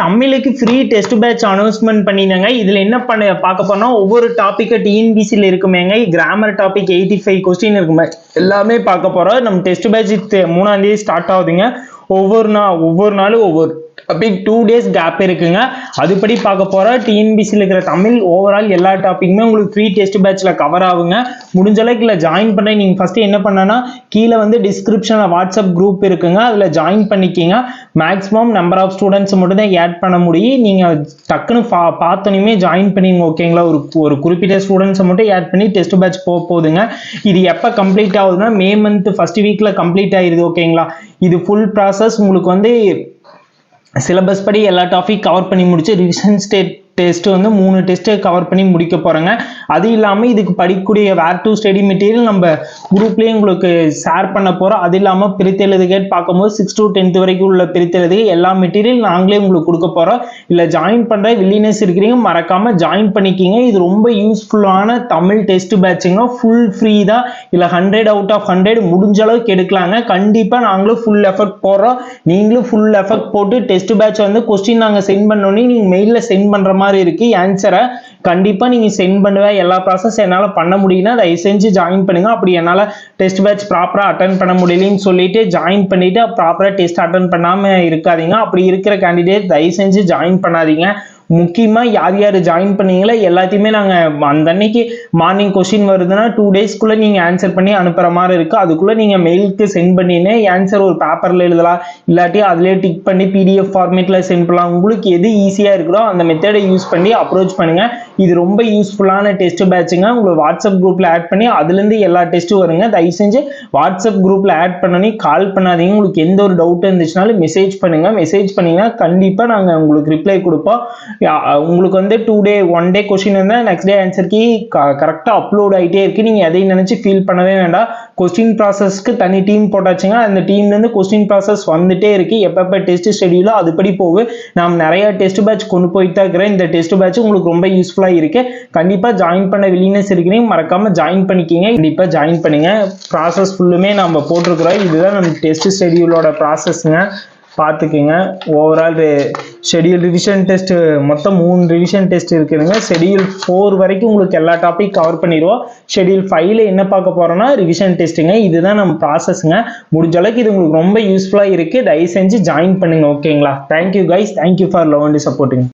தமிழுக்கு free test batch announcement பண்ணியிருந்தாங்க இதில் என்ன பண்ண பார்க்க போனால் ஒவ்வொரு டாப்பிக்கை டிஎன்பிசியில் இருக்குமேங்க. Grammar topic eighty five question இருக்குமே. எல்லாமே பார்க்க போகிறோம் நம்ம டெஸ்ட் பேட்ச் மூணாம் தேதி ஸ்டார்ட் ஆகுதுங்க. ஒவ்வொரு நாள் ஒவ்வொரு நாளும் ஒவ்வொரு டாபிக் டூ டேஸ் கேப் இருக்குங்க. அதுபடி பார்க்க போகிற டிஎன்பிசியில் இருக்கிற தமிழ் ஓவரால் எல்லா டாப்பிக்குமே உங்களுக்கு ஃப்ரீ டெஸ்ட் பேட்சில் கவர் ஆகுங்க. முடிஞ்ச அளவுக்கு இல்லை ஜாயின் பண்ண நீங்கள் ஃபஸ்ட்டு என்ன பண்ணனா கீழே வந்து டிஸ்கிரிப்ஷனில் வாட்ஸ்அப் குரூப் இருக்குங்க. அதில் ஜாயின் பண்ணிக்கிங்க. மேக்ஸிமம் நம்பர் ஆஃப் ஸ்டூடெண்ட்ஸ் மட்டும் தான் ஆட் பண்ண முடியும். நீங்கள் டக்குன்னு பா பார்த்தோன்னே ஜாயின் பண்ணிங்க ஓகேங்களா ஒரு ஒரு குறிப்பிட்ட ஸ்டூடெண்ட்ஸை மட்டும் ஆட் பண்ணி டெஸ்ட் பேட்ச் போக போகுதுங்க. இது எப்போ கம்ப்ளீட் ஆகுதுன்னா மே மந்த் ஃபஸ்ட் வீக்கில் கம்ப்ளீட் ஆயிடுது ஓகேங்களா இது ஃபுல் ப்ராசஸ் உங்களுக்கு வந்து சிலபஸ் படி எல்லா டாபிக் கவர் பண்ணி முடிச்சு ரிவிஷன் ஸ்டேட் டெஸ்ட் வந்து மூணு டெஸ்ட்டை கவர் பண்ணி முடிக்க போகிறேங்க அது இல்லாமல் இதுக்கு படிக்கக்கூடிய வேர் டூ ஸ்டடி மெட்டீரியல் நம்ம குரூப்லேயே உங்களுக்கு ஷேர் பண்ண போகிறோம் அது இல்லாமல் பிரித்தெழுது கேட் பார்க்கும்போது சிக்ஸ் டு டென்த் வரைக்கும் உள்ள பிரித்தெழுது எல்லா மெட்டீரியல் நாங்களே உங்களுக்கு கொடுக்க போகிறோம் இல்லை ஜாயின் பண்ணுற வில்லினஸ் இருக்கிறீங்க மறக்காமல் ஜாயின் பண்ணிக்கிங்க. இது ரொம்ப யூஸ்ஃபுல்லான தமிழ் டெஸ்ட் பேட்சுங்க ஃபுல் ஃப்ரீ தான். இல்லை ஹண்ட்ரட் அவுட் ஆஃப் ஹண்ட்ரட் முடிஞ்ச அளவுக்கு எடுக்கலாங்க. கண்டிப்பாக நாங்களும் ஃபுல் எஃபர்ட் போடுறோம். நீங்களும் ஃபுல் எஃபர்ட் போட்டு டெஸ்ட் பேட்ச் வந்து கொஸ்டின் நாங்கள் சென்ட் பண்ணோன்னே நீங்கள் மெயிலில் சென்ட் பண்ணுற மாதிரி இருக்கு. ஆன்சரை கண்டிப்பாக நீங்கள் சென்ட் பண்ணுவேன் எல்லா ப்ராசஸ் என்னால் பண்ண முடியும்னா தயவு செஞ்சு ஜாயின் பண்ணுங்கள் அப்படி என்னால் டெஸ்ட் பேட்ச் ப்ராப்பராக அட்டன் பண்ண முடியலன்னு சொல்லிட்டு ஜாயின் பண்ணிவிட்டு ப்ராப்பராக டெஸ்ட் அட்டன் பண்ணாமல் இருக்காதீங்க. அப்படி இருக்கிற கேண்டிடேட் தயவு செஞ்சு ஜாயின் பண்ணாதீங்க. முக்கியமாக யார் யார் ஜாயின் பண்ணீங்களோ எல்லாத்தையுமே நாங்கள் அந்த அன்னைக்கு மார்னிங் கொஷின் வருதுன்னா டூ டேஸ்க்குள்ளே நீங்கள் ஆன்சர் பண்ணி அனுப்புகிற மாதிரி இருக்குது அதுக்குள்ளே நீங்கள் மெயிலுக்கு சென்ட் பண்ணினே ஆன்சர் ஒரு பேப்பரில் எழுதலாம். இல்லாட்டி அதிலே டிக் பண்ணி பிடிஎஃப் ஃபார்மேட்டில் சென்ட் பண்ணலாம். உங்களுக்கு எது ஈஸியாக இருக்கிறோ அந்த மெத்தடை யூஸ் பண்ணி அப்ரோச் பண்ணுங்கள் இது ரொம்ப யூஸ்ஃபுல்லான டெஸ்ட் பேட்சுங்க உங்களுக்கு வாட்ஸ்அப் குரூப்பில் ஆட் பண்ணி அதுலேருந்து எல்லா டெஸ்ட்டும் வருங்க. தயவு செஞ்சு வாட்ஸ்அப் குரூப்பில் ஆட் பண்ணி கால் பண்ணாதீங்க. உங்களுக்கு எந்த ஒரு டவுட் இருந்துச்சுனாலும் மெசேஜ் பண்ணுங்கள் மெசேஜ் பண்ணிங்கன்னா கண்டிப்பாக நாங்கள் உங்களுக்கு ரிப்ளை கொடுப்போம். உங்களுக்கு வந்து today one day question இருந்தால் நெக்ஸ்ட் டே ஆன்சர்க்கு கரெக்டாக அப்லோட் ஆகிட்டே இருக்கு. நீங்கள் எதையும் நினச்சி ஃபீல் பண்ணவே வேண்டாம். கொஸ்டின் ப்ராசஸ்க்கு தனி டீம் போட்டாச்சுங்க அந்த டீம்லேருந்து கொஸ்டின் ப்ராசஸ் வந்துட்டே இருக்கு. எப்பப்போ டெஸ்ட் ஷெடியூலோ அதுபடி போகு. நாம் நிறைய டெஸ்ட் பேட்ச் கொண்டு போயிட்டு தான் இருக்கிறேன் இந்த டெஸ்ட் பேட்ச் உங்களுக்கு ரொம்ப யூஸ்ஃபுல்லாக இருக்கு. கண்டிப்பாக ஜாயின் பண்ண வில்லினஸ் இருக்கிறீங்க. மறக்காம ஜாயின் பண்ணிக்கிங்க. கண்டிப்பாக ஜாயின் பண்ணுங்க. ப்ராசஸ் ஃபுல்லுமே நம்ம போட்டிருக்கிறோம். இதுதான் நம்ம டெஸ்ட் ஷெடியூலோட ப்ராசஸ்ங்க பார்த்துக்குங்க. ஓவரால் ஷெடியூல் ரிவிஷன் டெஸ்ட் மொத்தம் மூணு ரிவிஷன் டெஸ்ட் இருக்குதுங்க. ஷெடியூல் ஃபோர் வரைக்கும் உங்களுக்கு எல்லா டாபிக் கவர் பண்ணிடுவோம். ஷெடியூல் ஃபைவ்ல என்ன பார்க்க போகிறோம்னா ரிவிஷன் டெஸ்ட்டுங்க இதுதான் நம்ம ப்ராசஸ்ங்க முடிஞ்ச அளவுக்கு இது உங்களுக்கு ரொம்ப யூஸ்ஃபுல்லாக இருக்குது தயவு செஞ்சு ஜாயின் பண்ணுங்க ஓகேங்களா thank you guys thank you for love and supporting